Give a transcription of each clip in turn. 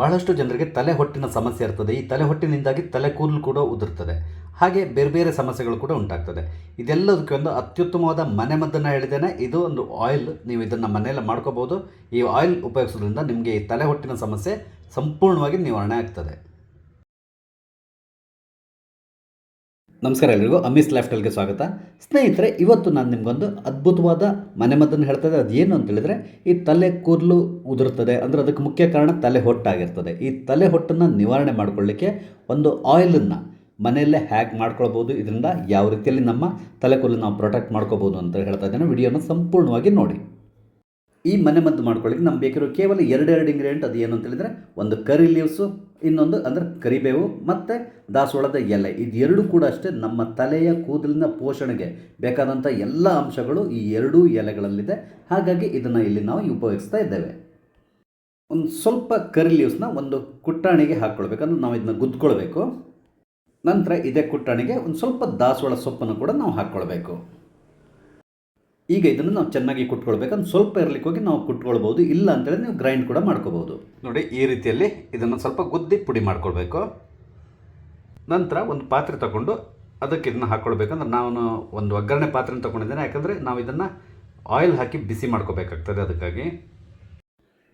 ಬಹಳಷ್ಟು ಜನರಿಗೆ ತಲೆ ಹೊಟ್ಟಿನ ಸಮಸ್ಯೆ ಇರ್ತದೆ. ಈ ತಲೆ ಹೊಟ್ಟಿನಿಂದಾಗಿ ತಲೆ ಕೂದಲು ಕೂಡ ಉದುರ್ತದೆ. ಹಾಗೆ ಬೇರೆ ಬೇರೆ ಸಮಸ್ಯೆಗಳು ಕೂಡ ಉಂಟಾಗ್ತದೆ. ಇದೆಲ್ಲದಕ್ಕೆ ಒಂದು ಅತ್ಯುತ್ತಮವಾದ ಮನೆಮದ್ದನ್ನು ಹೇಳಿದ್ದೇನೆ. ಇದು ಒಂದು ಆಯಿಲ್ ನೀವು ಇದನ್ನು ಮನೆಯಲ್ಲೇ ಮಾಡ್ಕೋಬೋದು. ಈ ಆಯಿಲ್ ಉಪಯೋಗಿಸೋದ್ರಿಂದ ನಿಮಗೆ ಈ ತಲೆ ಹೊಟ್ಟಿನ ಸಮಸ್ಯೆ ಸಂಪೂರ್ಣವಾಗಿ ನಿವಾರಣೆ ಆಗ್ತದೆ. ನಮಸ್ಕಾರ ಎಲ್ರಿಗೂ, ಅಮಿಸ್ ಲೈಫ್ ಸ್ಟೈಲ್ಗೆ ಸ್ವಾಗತ. ಸ್ನೇಹಿತರೆ, ಇವತ್ತು ನಾನು ನಿಮಗೊಂದು ಅದ್ಭುತವಾದ ಮನೆಮದ್ದನ್ನು ಹೇಳ್ತದೆ ಅದು ಏನು ಅಂತ ಹೇಳಿದ್ರೆ, ಈ ತಲೆ ಕೂದಲು ಉದುರ್ತದೆ. ಅಂದರೆ ಅದಕ್ಕೆ ಮುಖ್ಯ ಕಾರಣ ತಲೆ ಹೊಟ್ಟಾಗಿರ್ತದೆ. ಈ ತಲೆ ಹೊಟ್ಟನ್ನು ನಿವಾರಣೆ ಮಾಡಿಕೊಳ್ಳಿಕ್ಕೆ ಒಂದು ಆಯಿಲನ್ನು ಮನೆಯಲ್ಲೇ ಹ್ಯಾಕ್ ಮಾಡ್ಕೊಳ್ಬೋದು. ಇದರಿಂದ ಯಾವ ರೀತಿಯಲ್ಲಿ ನಮ್ಮ ತಲೆ ಕೂದಲು ನಾವು ಪ್ರೊಟೆಕ್ಟ್ ಮಾಡ್ಕೋಬೋದು ಅಂತ ಹೇಳ್ತಾ ಇದ್ದೇನೆ. ವಿಡಿಯೋನ ಸಂಪೂರ್ಣವಾಗಿ ನೋಡಿ. ಈ ಮನೆಮದ್ದು ಮಾಡ್ಕೊಳ್ಳಿಕ್ಕೆ ನಮ್ಗೆ ಬೇಕಿರೋ ಕೇವಲ ಎರಡೆರಡು ಇಂಗ್ರೀಡಿಯೆಂಟ್ ಅದು ಏನು ಅಂತ ಹೇಳಿದ್ರೆ, ಒಂದು ಕರಿ ಲೀವ್ಸು ಇನ್ನೊಂದು ಅಂದರೆ ಕರಿಬೇವು ಮತ್ತು ದಾಸವಾಳದ ಎಲೆ. ಇದೆರಡು ಕೂಡ ಅಷ್ಟೇ ನಮ್ಮ ತಲೆಯ ಕೂದಲಿನ ಪೋಷಣೆಗೆ ಬೇಕಾದಂಥ ಎಲ್ಲ ಅಂಶಗಳು ಈ ಎರಡೂ ಎಲೆಗಳಲ್ಲಿದೆ. ಹಾಗಾಗಿ ಇದನ್ನು ಇಲ್ಲಿ ನಾವು ಉಪಯೋಗಿಸ್ತಾ ಇದ್ದೇವೆ. ಒಂದು ಸ್ವಲ್ಪ ಕರಿ ಲೀವ್ಸ್ನ ಒಂದು ಕುಟ್ಟಾಣಿಗೆ ಹಾಕ್ಕೊಳ್ಬೇಕಂದ್ರೆ ನಾವು ಇದನ್ನ ಗುದ್ಕೊಳ್ಬೇಕು. ನಂತರ ಇದೇ ಕುಟ್ಟಾಣಿಗೆ ಒಂದು ಸ್ವಲ್ಪ ದಾಸವಾಳ ಸೊಪ್ಪನ್ನು ಕೂಡ ನಾವು ಹಾಕ್ಕೊಳ್ಬೇಕು. ಈಗ ಇದನ್ನು ನಾವು ಚೆನ್ನಾಗಿ ಕುಟ್ಕೊಳ್ಬೇಕಂದ್ರೆ ಸ್ವಲ್ಪ ಇರಲಿಕ್ಕೆ ಹೋಗಿ ನಾವು ಕುಟ್ಕೊಳ್ಬೋದು ಇಲ್ಲ ಅಂತೇಳಿ ನೀವು ಗ್ರೈಂಡ್ ಕೂಡ ಮಾಡ್ಕೋಬೋದು. ನೋಡಿ ಈ ರೀತಿಯಲ್ಲಿ ಇದನ್ನು ಸ್ವಲ್ಪ ಗುದ್ದಿ ಪುಡಿ ಮಾಡ್ಕೊಳ್ಬೇಕು. ನಂತರ ಒಂದು ಪಾತ್ರೆ ತಗೊಂಡು ಅದಕ್ಕೆ ಇದನ್ನು ಹಾಕ್ಕೊಳ್ಬೇಕಂದ್ರೆ ನಾನು ಒಂದು ಒಗ್ಗರಣೆ ಪಾತ್ರೆ ತಗೊಂಡಿದ್ದೇನೆ ಯಾಕಂದರೆ ನಾವು ಇದನ್ನು ಆಯಿಲ್ ಹಾಕಿ ಬಿಸಿ ಮಾಡ್ಕೋಬೇಕಾಗ್ತದೆ ಅದಕ್ಕಾಗಿ.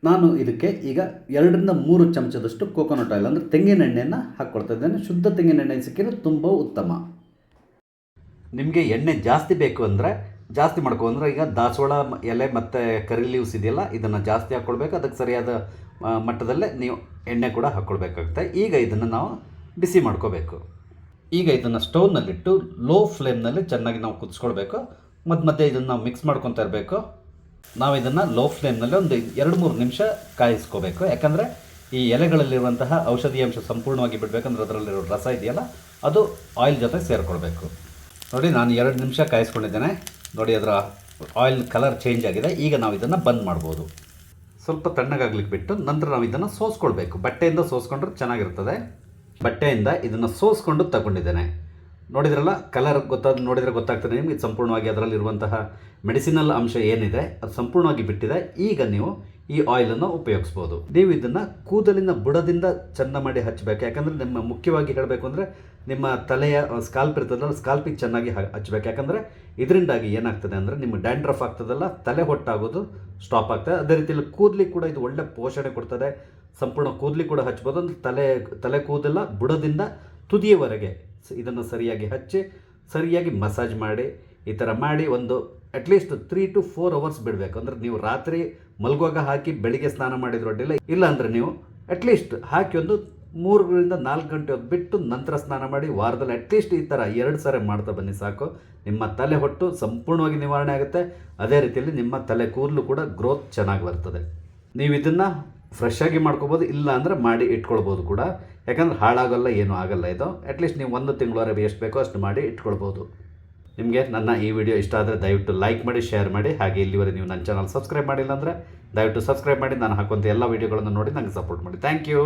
ನಾನು ಇದಕ್ಕೆ ಈಗ ಎರಡರಿಂದ ಮೂರು ಚಮಚದಷ್ಟು ಕೋಕೋನಟ್ ಆಯಿಲ್ ಅಂದರೆ ತೆಂಗಿನ ಎಣ್ಣೆಯನ್ನು ಹಾಕ್ಕೊಳ್ತಾ ಇದ್ದೇನೆ. ಶುದ್ಧ ತೆಂಗಿನ ಎಣ್ಣೆ ಸಿಕ್ಕಿದ್ರೆ ತುಂಬ ಉತ್ತಮ. ನಿಮಗೆ ಎಣ್ಣೆ ಜಾಸ್ತಿ ಬೇಕು ಅಂದರೆ ಜಾಸ್ತಿ ಮಾಡ್ಕೊ ಅಂದರೆ ಈಗ ದಾಸವಾಳ ಎಲೆ ಮತ್ತು ಕರಿ ಲೀವ್ಸ್ ಇದೆಯಲ್ಲ, ಇದನ್ನು ಜಾಸ್ತಿ ಹಾಕ್ಕೊಳ್ಬೇಕು ಅದಕ್ಕೆ ಸರಿಯಾದ ಮಟ್ಟದಲ್ಲೇ ನೀವು ಎಣ್ಣೆ ಕೂಡ ಹಾಕ್ಕೊಳ್ಬೇಕಾಗುತ್ತೆ ಈಗ ಇದನ್ನು ನಾವು ಬಿಸಿ ಮಾಡ್ಕೋಬೇಕು. ಈಗ ಇದನ್ನು ಸ್ಟೌವ್ನಲ್ಲಿಟ್ಟು ಲೋ ಫ್ಲೇಮ್ನಲ್ಲಿ ಚೆನ್ನಾಗಿ ನಾವು ಕುದಿಸ್ಕೊಳ್ಬೇಕು. ಮತ್ತು ಮತ್ತೆ ಇದನ್ನು ನಾವು ಮಿಕ್ಸ್ ಮಾಡ್ಕೊತಾ ಇರಬೇಕು. ನಾವು ಇದನ್ನು ಲೋ ಫ್ಲೇಮ್ನಲ್ಲಿ ಒಂದು ಎರಡು ಮೂರು ನಿಮಿಷ ಕಾಯಿಸ್ಕೋಬೇಕು. ಯಾಕಂದರೆ ಈ ಎಲೆಗಳಲ್ಲಿರುವಂತಹ ಔಷಧಿ ಅಂಶ ಸಂಪೂರ್ಣವಾಗಿ ಬಿಡಬೇಕಂದ್ರೆ ಅದರಲ್ಲಿರೋ ರಸ ಇದೆಯಲ್ಲ, ಅದು ಆಯಿಲ್ ಜೊತೆ ಸೇರಿಕೊಳ್ಬೇಕು. ನೋಡಿ, ನಾನು ಎರಡು ನಿಮಿಷ ಕಾಯಿಸ್ಕೊಂಡಿದ್ದೇನೆ. ನೋಡಿ ಅದರ ಆಯಿಲ್ ಕಲರ್ ಚೇಂಜ್ ಆಗಿದೆ. ಈಗ ನಾವು ಇದನ್ನು ಬಂದ್ ಮಾಡ್ಬೋದು. ಸ್ವಲ್ಪ ತಣ್ಣಗಾಗ್ಲಿಕ್ಕೆ ಬಿಟ್ಟು ನಂತರ ನಾವು ಇದನ್ನು ಸೋಸ್ಕೊಳ್ಬೇಕು. ಬಟ್ಟೆಯಿಂದ ಸೋಸ್ಕೊಂಡ್ರೆ ಚೆನ್ನಾಗಿರ್ತದೆ. ಬಟ್ಟೆಯಿಂದ ಇದನ್ನು ಸೋಸ್ಕೊಂಡು ತಗೊಂಡಿದ್ದೇನೆ. ನೋಡಿದ್ರಲ್ಲ ಕಲರ್ ಗೊತ್ತಾದ ನೋಡಿದರೆ ಗೊತ್ತಾಗ್ತದೆ ನಿಮಗೆ. ಸಂಪೂರ್ಣವಾಗಿ ಅದರಲ್ಲಿರುವಂತಹ ಮೆಡಿಸಿನಲ್ ಅಂಶ ಏನಿದೆ, ಅದು ಸಂಪೂರ್ಣವಾಗಿ ಬಿಟ್ಟಿದೆ. ಈಗ ನೀವು ಈ ಆಯಿಲನ್ನು ಉಪಯೋಗಿಸ್ಬೋದು. ನೀವು ಇದನ್ನು ಕೂದಲಿನ ಬುಡದಿಂದ ಚೆನ್ನ ಮಾಡಿ ಹಚ್ಚಬೇಕು. ಯಾಕಂದರೆ ನಿಮ್ಮ ಮುಖ್ಯವಾಗಿ ಹೇಳಬೇಕು ಅಂದರೆ ನಿಮ್ಮ ತಲೆಯ ಸ್ಕಾಲ್ಪ್ ಇರ್ತದಲ್ಲ ಸ್ಕಾಲ್ಪಿಗೆ ಚೆನ್ನಾಗಿ ಹಚ್ಚಬೇಕು. ಯಾಕಂದರೆ ಇದರಿಂದಾಗಿ ಏನಾಗ್ತದೆ ಅಂದರೆ ನಿಮ್ಮ ಡ್ಯಾಂಡ್ರಫ್ ಆಗ್ತದಲ್ಲ, ತಲೆ ಹೊಟ್ಟಾಗೋದು ಸ್ಟಾಪ್ ಆಗ್ತದೆ. ಅದೇ ರೀತಿಯಲ್ಲಿ ಕೂದಲಿ ಕೂಡ ಇದು ಒಳ್ಳೆ ಪೋಷಣೆ ಕೊಡ್ತದೆ. ಸಂಪೂರ್ಣ ಕೂದಲಿ ಕೂಡ ಹಚ್ಬೋದು. ಅಂದರೆ ತಲೆ ತಲೆ ಕೂದಲ ಬುಡದಿಂದ ತುದಿಯವರೆಗೆ ಇದನ್ನು ಸರಿಯಾಗಿ ಹಚ್ಚಿ, ಸರಿಯಾಗಿ ಮಸಾಜ್ ಮಾಡಿ ಈ ಥರ ಮಾಡಿ ಒಂದು at least three to four hours ಬಿಡಬೇಕು. ಅಂದರೆ ನೀವು ರಾತ್ರಿ ಮಲಗುವಾಗ ಹಾಕಿ ಬೆಳಿಗ್ಗೆ ಸ್ನಾನ ಮಾಡಿದ್ರು ಅಡ್ಡಿಲ್ಲ ಇಲ್ಲ ಅಂದರೆ ನೀವು ಅಟ್ಲೀಸ್ಟ್ ಹಾಕಿ ಒಂದು ಮೂರರಿಂದ ನಾಲ್ಕು ಗಂಟೆ ಹೊತ್ತು ಬಿಟ್ಟು ನಂತರ ಸ್ನಾನ ಮಾಡಿ ವಾರದಲ್ಲಿ ಅಟ್ಲೀಸ್ಟ್ ಈ ಥರ ಎರಡು ಸಾರಿ ಮಾಡ್ತಾ ಬನ್ನಿ ಸಾಕು. ನಿಮ್ಮ ತಲೆ ಹೊಟ್ಟು ಸಂಪೂರ್ಣವಾಗಿ ನಿವಾರಣೆ ಆಗುತ್ತೆ. ಅದೇ ರೀತಿಯಲ್ಲಿ ನಿಮ್ಮ ತಲೆ ಕೂದಲು ಕೂಡ ಗ್ರೋತ್ ಚೆನ್ನಾಗಿ ಬರ್ತದೆ. ನೀವು ಇದನ್ನು ಫ್ರೆಶ್ ಆಗಿ ಮಾಡ್ಕೋಬೋದು, ಇಲ್ಲ ಅಂದರೆ ಮಾಡಿ ಇಟ್ಕೊಳ್ಬೋದು ಕೂಡ. ಯಾಕಂದ್ರೆ ಹಾಳಾಗಲ್ಲ, ಏನೂ ಆಗಲ್ಲ ಇದು. ಅಟ್ಲೀಸ್ಟ್ ನೀವು ಒಂದು ತಿಂಗಳವರೆಗೆ ಎಷ್ಟು ಬೇಕೋ ಅಷ್ಟು ಮಾಡಿ ಇಟ್ಕೊಳ್ಬೋದು. ನಿಮಗೆ ನನ್ನ ಈ ವಿಡಿಯೋ ಇಷ್ಟ ಆದರೆ ದಯವಿಟ್ಟು ಲೈಕ್ ಮಾಡಿ ಶೇರ್ ಮಾಡಿ, ಹಾಗೆ ಇಲ್ಲಿವರೆಗೆ ನೀವು ನನ್ನ ಚಾನಲ್ ಸಬ್ಸ್ಕ್ರೈಬ್ ಮಾಡಿಲ್ಲ ಅಂದರೆ ದಯವಿಟ್ಟು ಸಬ್ಸ್ಕ್ರೈಬ್ ಮಾಡಿ, ನಾನು ಹಾಕುವಂಥ ಎಲ್ಲ ವೀಡಿಯೋಗಳನ್ನು ನೋಡಿ ನನಗೆ ಸಪೋರ್ಟ್ ಮಾಡಿ. Thank you